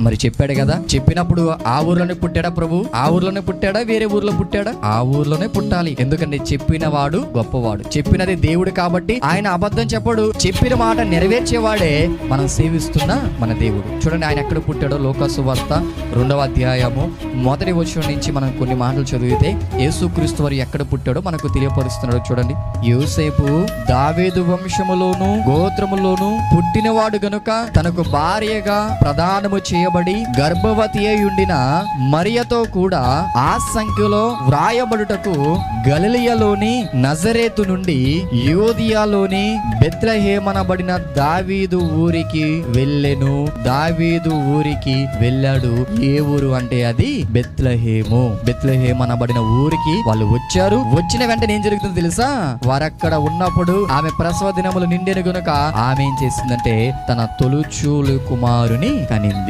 మరి చెప్పాడు కదా చెప్పినప్పుడు ఆ ఊర్లోనే పుట్టాడా ప్రభు? ఆ ఊర్లోనే పుట్టాడా? వేరే ఊర్లో పుట్టాడా? ఆ ఊర్లోనే పుట్టాలి. ఎందుకంటే చెప్పిన వాడు గొప్పవాడు. చెప్పినది దేవుడు కాబట్టి ఆయన అబద్ధం చెప్పడు. చెప్పిన మాట నెరవేర్చేవాడే మనం సేవిస్తున్న మన దేవుడు. చూడండి ఆయన ఎక్కడ పుట్టాడో లోకాసు వార్త రెండవ అధ్యాయము మొదటి వచ్చిన నుంచి మనం కొన్ని మాటలు చదివితే యేసుక్రీస్తు వారు ఎక్కడ పుట్టాడో మనకు తెలియపరుస్తున్నాడు చూడండి. యోసేపు దావేదు వంశములోను గోత్రములోను పుట్టినవాడు గనుక తనకు భార్యగా ప్రదానము చేయబడి గర్భవతి అయ్యుండిన మరియతో కూడా ఆ సంఖ్యలో వ్రాయబడుటకు గలిలియలోని నజరేతు నుండి యోధియాలోని బెత్లహేమనబడిన దావీదు ఊరికి వెళ్ళెను. దావీదు ఊరికి వెళ్ళాడు. ఏ ఊరు అంటే అది? బెత్లహేము. బెత్లహేమనబడిన ఊరికి వాళ్ళు వచ్చారు. వచ్చిన వెంటనే ఏం జరుగుతుందో తెలుసా? వారక్కడ ఉన్నప్పుడు ఆమె ప్రసవ దినములు నిండిన గనుక ఆమె ఏం చేసిందంటే తన తొలుచూలు కుమారుని కనింది.